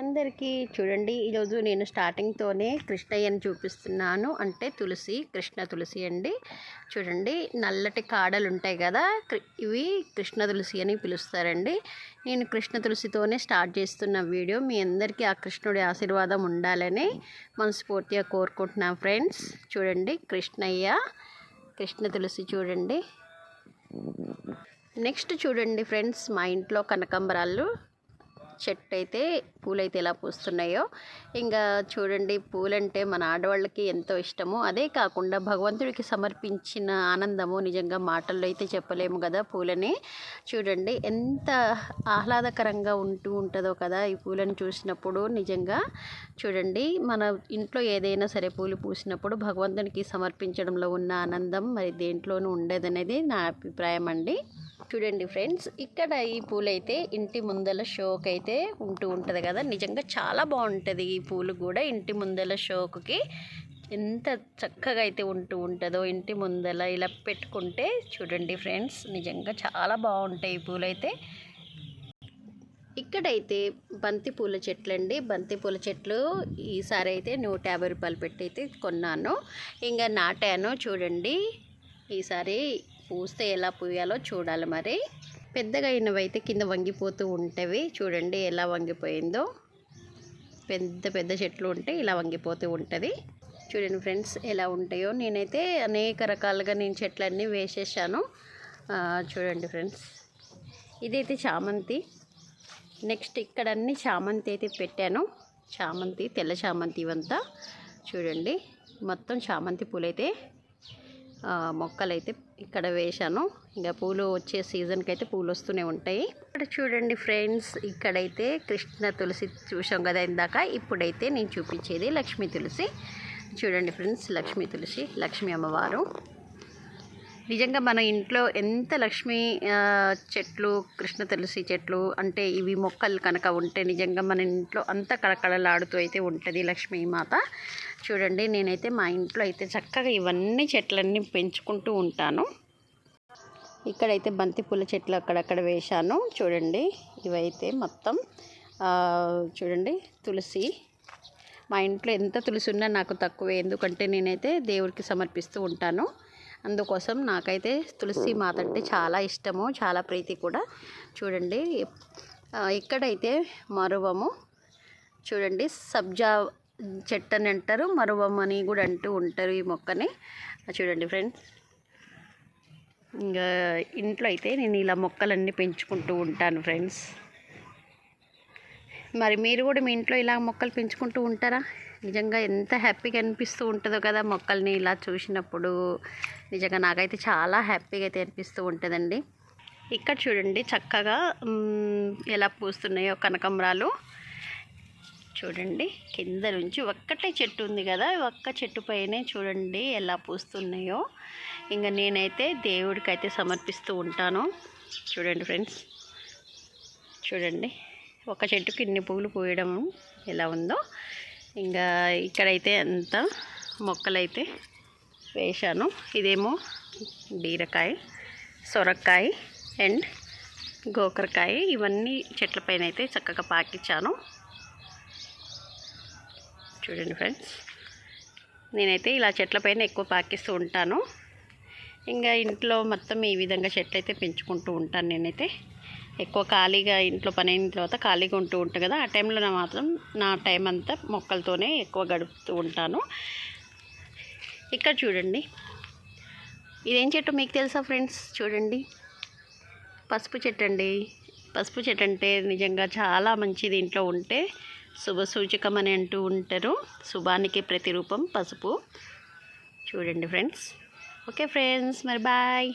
అందరికీ చూడండి ఈరోజు నేను స్టార్టింగ్తోనే కృష్ణయ్యని చూపిస్తున్నాను. అంటే తులసి కృష్ణ తులసి అండి. చూడండి నల్లటి కాడలు ఉంటాయి కదా ఇవి కృష్ణ తులసి అని పిలుస్తారండి. నేను కృష్ణ తులసితోనే స్టార్ట్ చేస్తున్న వీడియో. మీ అందరికీ ఆ కృష్ణుడి ఆశీర్వాదం ఉండాలని మనస్ఫూర్తిగా కోరుకుంటున్నాను ఫ్రెండ్స్ చూడండి కృష్ణయ్య కృష్ణ తులసి చూడండి. నెక్స్ట్ చూడండి ఫ్రెండ్స్ మా ఇంట్లో కనకాంబరాలు. చెట్టు అయితే పూలైతే ఎలా పూస్తున్నాయో. ఇంకా చూడండి పూలంటే మన ఆడవాళ్ళకి ఎంతో ఇష్టము. అదే కాకుండా భగవంతుడికి సమర్పించిన ఆనందము నిజంగా మాటల్లో అయితే చెప్పలేము కదా పూలని. చూడండి ఎంత ఆహ్లాదకరంగా ఉంటూ ఉంటుందో కదా ఈ పూలను చూసినప్పుడు నిజంగా. చూడండి మన ఇంట్లో ఏదైనా సరే పూలు పూసినప్పుడు భగవంతునికి సమర్పించడంలో ఉన్న ఆనందం మరి దేంట్లోనూ ఉండేదనేది నా అభిప్రాయం అండి. చూడండి ఫ్రెండ్స్ ఇక్కడ ఈ పూలైతే ఇంటి ముందల షోక్ అయితే ఉంటూ ఉంటుంది కదా. నిజంగా చాలా బాగుంటుంది ఈ పూలు కూడా ఇంటి ముందల షోకుకి. ఎంత చక్కగా అయితే ఉంటూ ఉంటుందో ఇంటి ముందల ఇలా పెట్టుకుంటే చూడండి ఫ్రెండ్స్ నిజంగా చాలా బాగుంటాయి ఈ పూలైతే. అయితే ఇక్కడైతే బంతి పూల చెట్లు అండి బంతి పూల చెట్లు ఈసారి అయితే నూట యాభై రూపాయలు పెట్టి అయితే కొన్నాను. ఇంకా నాటాను చూడండి. ఈసారి పూస్తే ఎలా పూయాలో చూడాలి మరి. పెద్దగా అయినవైతే కింద వంగిపోతూ ఉంటవి. చూడండి ఎలా వంగిపోయిందో. పెద్ద పెద్ద చెట్లు ఉంటే ఇలా వంగిపోతూ ఉంటుంది. చూడండి ఫ్రెండ్స్ ఎలా ఉంటాయో. నేనైతే అనేక రకాలుగా నేను చెట్లన్నీ వేసేసాను. చూడండి ఫ్రెండ్స్. ఇదైతే చామంతి. నెక్స్ట్ ఇక్కడ అన్ని చామంతి అయితే పెట్టాను. చామంతి తెల్ల చామంతి ఇవంతా. చూడండి. మొత్తం చామంతి పూలైతే మొక్కలు మొక్కలైతే ఇక్కడ వేశాను. ఇంకా పూలు వచ్చే సీజన్కి అయితే పూలు వస్తూనే ఉంటాయి. ఇక్కడ చూడండి ఫ్రెండ్స్ ఇక్కడైతే కృష్ణ తులసి చూసాం కదా ఇందాక. ఇప్పుడైతే నేను చూపించేది లక్ష్మీ తులసి. చూడండి ఫ్రెండ్స్ లక్ష్మీ తులసి లక్ష్మీ అమ్మవారు. నిజంగా మన ఇంట్లో ఎంత లక్ష్మీ చెట్లు కృష్ణ తులసి చెట్లు అంటే ఇవి మొక్కలు కనుక ఉంటే నిజంగా మన ఇంట్లో అంత కళకళలాడుతూ అయితే ఉంటుంది లక్ష్మీమాత. చూడండి నేనైతే మా ఇంట్లో అయితే చక్కగా ఇవన్నీ చెట్లన్నీ పెంచుకుంటూ ఉంటాను. ఇక్కడైతే బంతి పూల చెట్లు అక్కడక్కడ వేశాను. చూడండి ఇవైతే మొత్తం చూడండి తులసి. మా ఇంట్లో ఎంత తులసి ఉన్నా నాకు తక్కువే. ఎందుకంటే నేనైతే దేవుడికి సమర్పిస్తూ ఉంటాను. అందుకోసం నాకైతే తులసి మాత అంటే చాలా ఇష్టము చాలా ప్రీతి కూడా. చూడండి ఇక్కడైతే మరువము. చూడండి సబ్జా చెట్టు అని అంటారు మరువం అని కూడా అంటూ ఉంటారు ఈ మొక్కని. చూడండి ఫ్రెండ్స్ ఇంకా ఇంట్లో అయితే నేను ఇలా మొక్కలన్నీ పెంచుకుంటూ ఉంటాను ఫ్రెండ్స్. మరి మీరు కూడా మీ ఇంట్లో ఇలా మొక్కలు పెంచుకుంటూ ఉంటారా? నిజంగా ఎంత హ్యాపీగా అనిపిస్తూ ఉంటుందో కదా మొక్కల్ని ఇలా చూసినప్పుడు. నిజంగా నాకైతే చాలా హ్యాపీగా అయితే అనిపిస్తూ ఉంటుందండి. ఇక్కడ చూడండి చక్కగా ఎలా పూస్తున్నాయో కనకమరాలు చూడండి కింద నుంచి ఒక్కటే చెట్టు ఉంది కదా ఒక్క చెట్టు పైనే చూడండి ఎలా పూస్తున్నాయో. ఇంకా నేనైతే దేవుడికి అయితే సమర్పిస్తూ ఉంటాను. చూడండి ఫ్రెండ్స్. చూడండి ఒక చెట్టుకి ఇన్ని పువ్వులు పూయడం ఎలా ఉందో. ఇంకా ఇక్కడైతే అంతా మొక్కలైతే వేశాను. ఇదేమో బీరకాయ సొరకాయ అండ్ గోకరకాయ. ఇవన్నీ చెట్ల పైన అయితే చక్కగా పాకిచ్చాను. చూడండి ఫ్రెండ్స్ నేనైతే ఇలా చెట్ల పైన ఎక్కువ పాకిస్తూ ఉంటాను. ఇంకా ఇంట్లో మొత్తం ఈ విధంగా చెట్లు అయితే పెంచుకుంటూ ఉంటాను నేనైతే. ఎక్కువ ఖాళీగా ఇంట్లో పని అయిన తర్వాత ఖాళీగా ఉంటూ ఉంటుంది కదా. ఆ టైంలో మాత్రం నా టైం అంతా మొక్కలతోనే ఎక్కువ గడుపుతూ ఉంటాను. ఇక్కడ చూడండి. ఇదేం చెట్టు మీకు తెలుసా ఫ్రెండ్స్ చూడండి. పసుపు చెట్టు అండి. పసుపు చెట్టు అంటే నిజంగా చాలా మంచిది ఇంట్లో ఉంటే. శుభ సూచకం అని అంటూ ఉంటారు. శుభానికి ప్రతిరూపం పసుపు. చూడండి ఫ్రెండ్స్ ఓకే ఫ్రెండ్స్ మరి బాయ్